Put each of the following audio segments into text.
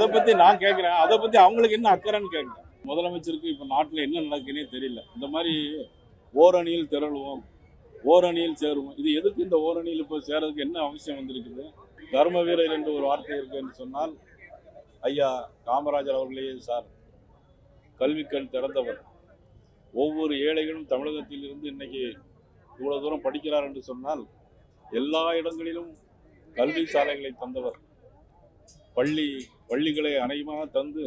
அதை பத்தி நான் கேட்கிறேன் அதை பத்தி அவங்களுக்கு என்ன அக்கறைன்னு கேட்கிறேன் முதலமைச்சருக்கு இப்ப நாட்டில் என்ன நடக்குன்னே தெரியல. இந்த மாதிரி ஓரணியில் திரளுவோம் ஓரணியில் சேருவோம். இது எதுக்கு இந்த ஓரணியில் இப்போ சேரதுக்கு என்ன அவசியம் வந்திருக்குது? தர்ம வீரர் என்று ஒரு வார்த்தை இருக்கு என்று சொன்னால் ஐயா காமராஜர் அவர்களே சார் கல்விக்கண் திறந்தவர். ஒவ்வொரு ஏழைகளும் தமிழகத்தில் இருந்து இன்னைக்கு இவ்வளவு தூரம் படிக்கிறார் என்று சொன்னால் எல்லா இடங்களிலும் கல்வி சாலைகளை தந்தவர். பள்ளி பள்ளிகளை அனைமாக தந்து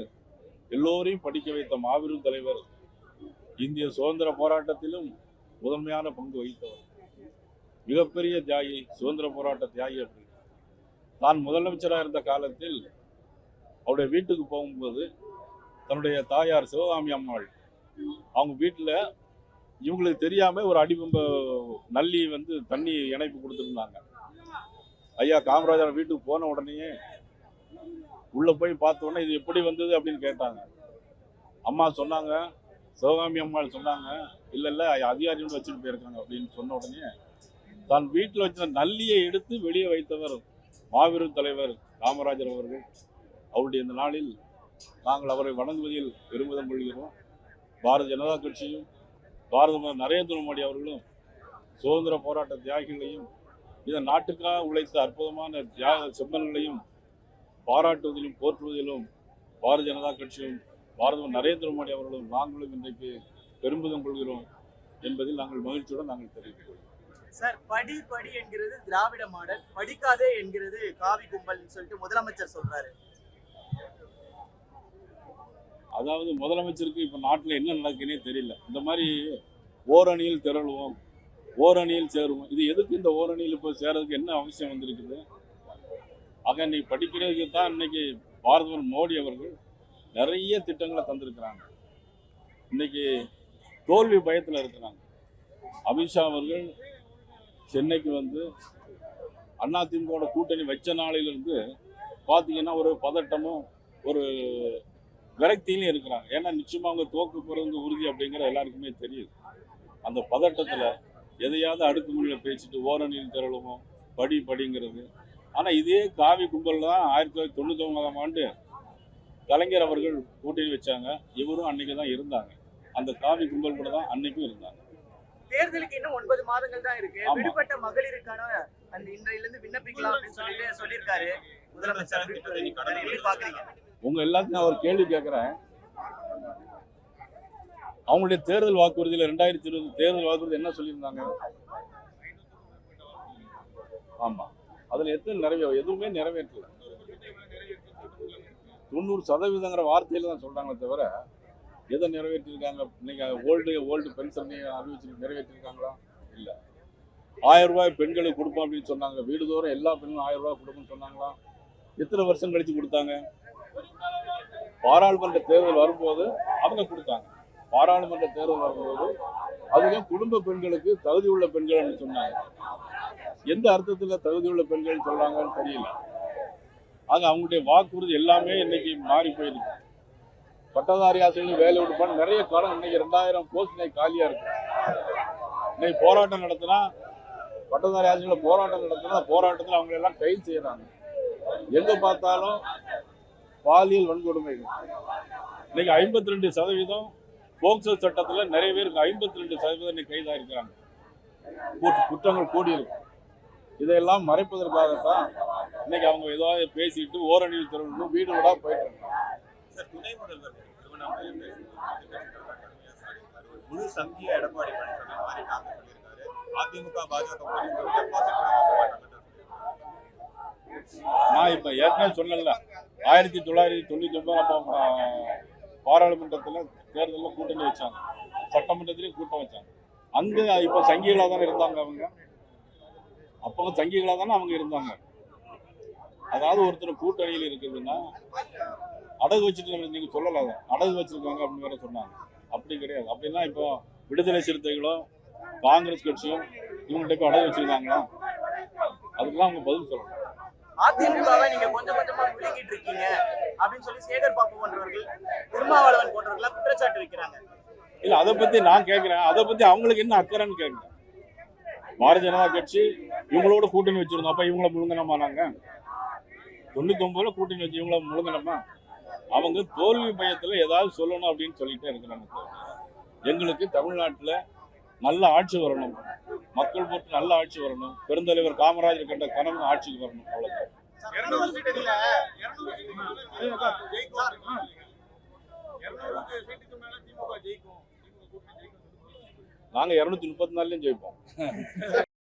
எல்லோரையும் படிக்க வைத்த மாபெரும் தலைவர் இந்திய சுதந்திர போராட்டத்திலும் முதன்மையான பங்கு வகித்தவர். மிகப்பெரிய தியாகி சுதந்திர போராட்ட தியாகி அப்படின்னு நான் முதலமைச்சராக இருந்த காலத்தில் அவருடைய வீட்டுக்கு போகும்போது தன்னுடைய தாயார் சிவகாமி அம்மாள் அவங்க வீட்டில் இவங்களுக்கு தெரியாமல் ஒரு அடிபம்ப நல்லி வந்து தண்ணி இணைப்பு கொடுத்துருந்தாங்க. ஐயா காமராஜர் வீட்டுக்கு போன உடனேயே உள்ளே போய் பார்த்த உடனே இது எப்படி வந்தது அப்படின்னு கேட்டாங்க. அம்மா சொன்னாங்க சிவகாமி அம்மாள் சொன்னாங்க இல்லை இல்லை அதிகாரிகள் வச்சுட்டு போயிருக்காங்க அப்படின்னு சொன்ன உடனே தான் வீட்டில் வச்ச நல்லியை எடுத்து வெளியே வைத்தவர் மாபெரும் தலைவர் காமராஜர் அவர்கள். அவருடைய இந்த நாளில் நாங்கள் அவரை வணங்குவதில் பெருமிதம் கொள்கிறோம். பாரதிய ஜனதா கட்சியும் பாரத நரேந்திர மோடி அவர்களும் சுதந்திர போராட்ட தியாகிகளையும் இந்த நாட்டுக்காக உழைத்த அற்புதமான தியாக செம்மல்களையும் பாராட்டுவதிலும் போற்றுவதிலும் பாரதிய ஜனதா கட்சியும் பாரத நரேந்திர மோடி அவர்களும் நாங்களும் இன்றைக்கு பெருமிதம் கொள்கிறோம் என்பதில் நாங்கள் மகிழ்ச்சியுடன் நாங்கள் தெரிவிக்கிறோம் சார் படி படி என்கிறது திராவிட மாடல் படிக்காதே என்கிறது காவி கும்பல்னு சொல்லிட்டு முதலமைச்சர் சொல்றாரு. அதாவது முதலமைச்சருக்கு இப்போ நாட்டில் என்ன நடக்குன்னே தெரியல. இந்த மாதிரி ஓரணியில் திரளுவோம் ஓரணியில் சேருவோம். இது எதுக்கு இந்த ஓரணியில் இப்போ சேரதுக்கு என்ன அவசியம் வந்திருக்குது? ஆக இன்னைக்கு படிக்கிறதுக்கு தான் இன்னைக்கு பாரதவர் மோடி அவர்கள் நிறைய திட்டங்களை தந்திருக்கிறாங்க. இன்னைக்கு தோல்வி பயத்தில் இருக்கிறாங்க. அமித்ஷா அவர்கள் சென்னைக்கு வந்து அதிமுக கூட்டணி வச்ச நாளிலிருந்து பார்த்தீங்கன்னா ஒரு பதட்டமும் ஒரு விரக்தியிலும் இருக்கிறாங்க. ஏன்னா நிச்சயமாக அவங்க தோக்கு போகிறது உறுதி அப்படிங்கிற எல்லாருக்குமே தெரியுது. அந்த பதட்டத்தில் எதையாவது அடுக்குமொழியில பேசிட்டு ஓரணியில் திரளுவோம் படி படிங்கிறது. ஆனா இதே காவி கும்பல் தான் ஆயிரத்தி தொள்ளாயிரத்தி தொண்ணூத்தி ஒன்பதாம் ஆண்டு கலைஞர் அவர்கள் கூட்டணி வச்சாங்க. இவரும் அன்னைக்கு தான் இருந்தாங்க. அந்த காவி கும்பல் கூட தான் அன்னைக்கும் இருந்தாங்க. தேர்தலுக்கு இன்னும் ஒன்பது மாதங்கள் தான் இருக்கு. விடுபட்ட மகளிருக்கான அந்த இன்றையில இருந்து விண்ணப்பிக்கலாம் அப்படின்னு சொல்லிட்டு சொல்லியிருக்காரு. முதலமைச்சர் உங்க எல்லாத்தையும் நான் ஒரு கேள்வி கேட்கிறேன் அவங்களுடைய தேர்தல் வாக்குறுதியில ரெண்டாயிரத்தி இருபது தேர்தல் வாக்குறுதி என்ன சொல்லியிருந்தாங்க? ஆமா. அதில் எத்தனை நிறைவே எதுவுமே நிறைவேற்றல. தொண்ணூறு சதவீதங்கிற வார்த்தையில தான் சொல்றாங்களே தவிர எதை நிறைவேற்றிருக்காங்க? நீங்க ஓல்டு ஓல்டு பென்ஷன் அறிவிச்சு நிறைவேற்றிருக்காங்களா? இல்லை. ஆயிரம் ரூபாய் பெண்களுக்கு கொடுப்போம் அப்படின்னு சொன்னாங்க. வீடுதோறும் எல்லா பெண்களும் ஆயிரம் ரூபாய் கொடுப்போம்னு சொன்னாங்களா? எத்தனை வருஷம் கழிச்சு கொடுத்தாங்க? பாராளுமன்ற தேர்தல் வரும்போது அவங்க கொடுத்தாங்க. பாராளுமன்ற தேர்தல் வரும்போது அதுலேயும் குடும்ப பெண்களுக்கு தகுதி உள்ள பெண்கள் சொன்னாங்க. எந்த அர்த்தத்தில் தகுதியுள்ள பெண்கள் சொல்கிறாங்கன்னு தெரியல. ஆக அவங்களுடைய வாக்குறுதி எல்லாமே இன்னைக்கு மாறி போயிருக்கு. பட்டதாரி ஆசிரியர்கள் வேலை விடுப்பான் நிறைய காலம் இன்னைக்கு ரெண்டாயிரம் போஸ்ட் இன்னைக்கு காலியாக இருக்கு. இன்னைக்கு போராட்டம் நடத்தினா பட்டதாரி ஆசிரியர்கள் போராட்டம் நடத்தினா போராட்டத்தில் அவங்க எல்லாம் கைது செய்கிறாங்க எங்கே பார்த்தாலும் பாலியல் வன்கொடுமைகள் இன்னைக்கு ஐம்பத்தி ரெண்டு சதவீதம் போக்சோ சட்டத்தில் நிறைய பேருக்கு ஐம்பத்தி ரெண்டு சதவீதம் இன்னைக்கு கைதாக இருக்கிறாங்க கூட்டு- குற்றங்கள் கூடி இதையெல்லாம் மறைப்பதற்காகத்தான் இன்னைக்கு அவங்க ஏதாவது பேசிட்டு ஓரணியில் திறந்து வீடு வீடா போயிட்டு முழு சங்கிய எடப்பாடி பழனிசாமி அதிமுக பாஜக நான் இப்ப ஏற்கனவே சொன்னேன்ல ஆயிரத்தி தொள்ளாயிரத்தி தொண்ணூத்தி ஒன்பது அப்போ பாராளுமன்றத்துல தேர்தல்ல கூட்டணி வச்சாங்க. சட்டமன்றத்திலயும் கூட்டம் வச்சாங்க. அங்க இப்ப சங்கிகளா தானே இருந்தாங்க அவங்க? அப்போ சங்கிகளா தானே அவங்க இருந்தாங்க. அதாவது ஒருத்தர் கூட்டணியில் இருக்குதுன்னா அடகு வச்சுட்டு நீங்க சொல்லல அதை. அடகு வச்சிருக்காங்க அப்படின்னு வேற சொன்னாங்க. அப்படி கிடையாது. அப்படின்னா இப்போ விடுதலை சிறுத்தைகளோ காங்கிரஸ் கட்சியும் இவங்கள்ட்ட போய் அடகு வச்சிருக்காங்களா? அதுக்கெல்லாம் அவங்க பதில் சொல்லணும். அதிமுகவை நீங்க கொஞ்சம் கொஞ்சமா விலகிட்டு இருக்கீங்க அப்படின்னு சொல்லி சேகர் பாபு போன்றவர்கள் திருமாவளவன் போன்றவர்கள் குற்றச்சாட்டு வைக்கிறாங்க. இல்ல அதை பத்தி நான் கேட்கிறேன் அதை பத்தி அவங்களுக்கு என்ன அக்கறைன்னு கேட்கிறேன் பாரதிய ஜனதா கட்சி இவங்களோட கூட்டணி வச்சிருந்தோம். அப்ப இவங்கள முழுங்கனமா நாங்க? தொண்ணூத்தி ஒன்பதுல கூட்டணி வச்சு இவங்கள முழுங்கனமா அவங்க தோல்வி பயத்துல ஏதாவது சொல்லணும் அப்படின்னு சொல்லிட்டே இருக்கிறாங்க. எங்களுக்கு தமிழ்நாட்டுல நல்ல ஆட்சி வரணும். மக்கள் போட்டு நல்ல ஆட்சி வரணும். பெருந்தலைவர் காமராஜர் கண்ட கனவு ஆட்சிக்கு வரணும். இருநூறு சீட்டுக்கு மேல திமுக ஜெயிக்கும். நாங்கள் இரநூத்தி முப்பத்தி நாலுலயும் ஜெயிப்போம்.